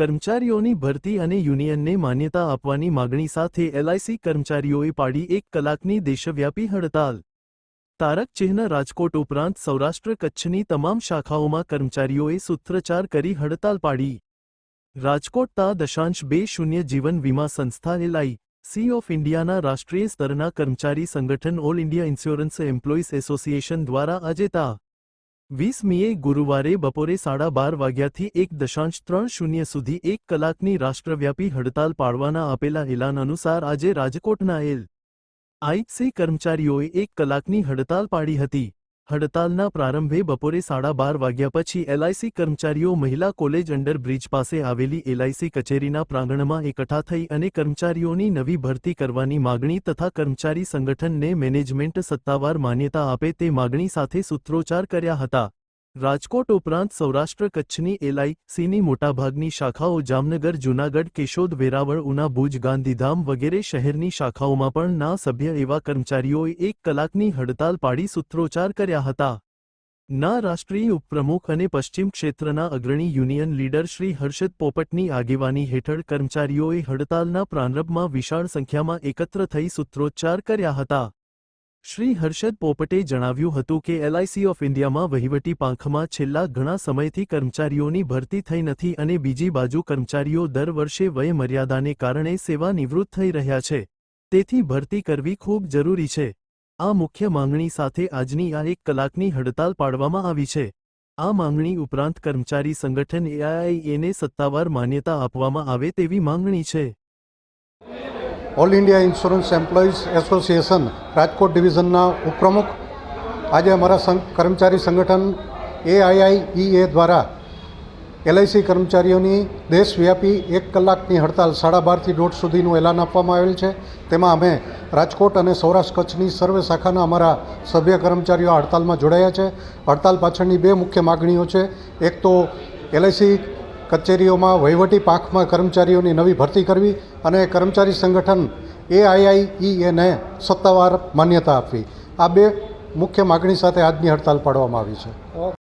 કર્મચારીઓની ભરતી અને યુનિયનને માન્યતા આપવાની માગણી સાથે એલઆઈસી કર્મચારીઓએ પાડી એક કલાકની દેશવ્યાપી હડતાલ. તારક ચિહ્ન રાજકોટ ઉપરાંત સૌરાષ્ટ્ર કચ્છની તમામ શાખાઓમાં કર્મચારીઓએ સૂત્રચાર કરી હડતાલ પાડી. રાજકોટ તા દશાંશ બે શૂન્ય જીવન વીમા સંસ્થા એલઆઈ સી ઓફ ઇન્ડિયાના રાષ્ટ્રીય સ્તરના કર્મચારી સંગઠન all India insurance employees association દ્વારા આજે તા વીસ મીએ ગુરુવારે બપોરે સાડા બાર વાગ્યાથી એક દશાંશ ત્રણ શૂન્ય સુધી એક કલાકની રાષ્ટ્રવ્યાપી હડતાલ પાડવાના આપેલા એલાન અનુસાર આજે રાજકોટના એલ આઈસી કર્મચારીઓએ એક કલાકની હડતાલ પાડી હતી. હડતાલના પ્રારંભે બપોરે સાડા બાર વાગ્યા પછી એલઆઈસી કર્મચારીઓ મહિલા કોલેજ અંડરબ્રિજ પાસે આવેલી એલઆઈસી કચેરીના પ્રાંગણમાં એકઠા થઈ અને કર્મચારીઓની નવી ભરતી કરવાની માગણી તથા કર્મચારી સંગઠનને મેનેજમેન્ટ સત્તાવાર માન્યતા આપે તે માગણી સાથે સૂત્રોચ્ચાર કર્યા હતા. રાજકોટ ઉપરાંત સૌરાષ્ટ્ર કચ્છની એલઆઈસીની મોટાભાગની શાખાઓ જામનગર, જૂનાગઢ, કેશોદ, વેરાવળ, ઉના, ભુજ, ગાંધીધામ વગેરે શહેરની શાખાઓમાં પણ ના સભ્ય એવા કર્મચારીઓએ એક કલાકની હડતાલ પાડી સૂત્રોચ્ચાર કર્યા હતા. ના રાષ્ટ્રીય ઉપપ્રમુખ અને પશ્ચિમ ક્ષેત્રના અગ્રણી યુનિયન લીડર શ્રી હર્ષદ પોપટની આગેવાની હેઠળ કર્મચારીઓએ હડતાલના પ્રારંભમાં વિશાળ સંખ્યામાં એકત્ર થઈ સૂત્રોચ્ચાર કર્યા હતા. શ્રી હર્ષદ પોપટે જણાવ્યું હતું કે એલઆઈસી ઓફ ઇન્ડિયામાં વહીવટી પાંખમાં છેલ્લા ઘણા સમયથી કર્મચારીઓની ભરતી થઈ નથી અને બીજી બાજુ કર્મચારીઓ દર વર્ષે વયમર્યાદાને કારણે સેવા નિવૃત્ત થઈ રહ્યા છે. તેથી ભરતી કરવી ખૂબ જરૂરી છે. આ મુખ્ય માંગણી સાથે આજની આ એક કલાકની હડતાલ પાડવામાં આવી છે. આ માંગણી ઉપરાંત કર્મચારી સંગઠન એઆઈએને સત્તાવાર માન્યતા આપવામાં આવે તેવી માંગણી છે. All India insurance employees association, Rajkot ડિવિઝનના ઉપપ્રમુખ. આજે અમારા કર્મચારી સંગઠન એઆઈઆઈઈએ દ્વારા એલઆઈસી કર્મચારીઓની દેશવ્યાપી એક કલાકની હડતાલ સાડા બારથી દોઢ સુધીનું એલાન આપવામાં આવેલ છે. તેમાં અમે રાજકોટ અને સૌરાષ્ટ્ર કચ્છની સર્વે શાખાના અમારા સભ્ય કર્મચારીઓ હડતાલમાં જોડાયા છે. હડતાલ પાછળની બે મુખ્ય માગણીઓ છે. એક તો એલઆઈસી કચેરીઓમાં વહીવટી પાંખમાં કર્મચારીઓની નવી ભરતી કરવી અને કર્મચારી સંગઠન એઆઈઆઈઈને સત્તાવાર માન્યતા આપવી. આ બે મુખ્ય માગણી સાથે આજની હડતાલ પાડવામાં આવી છે.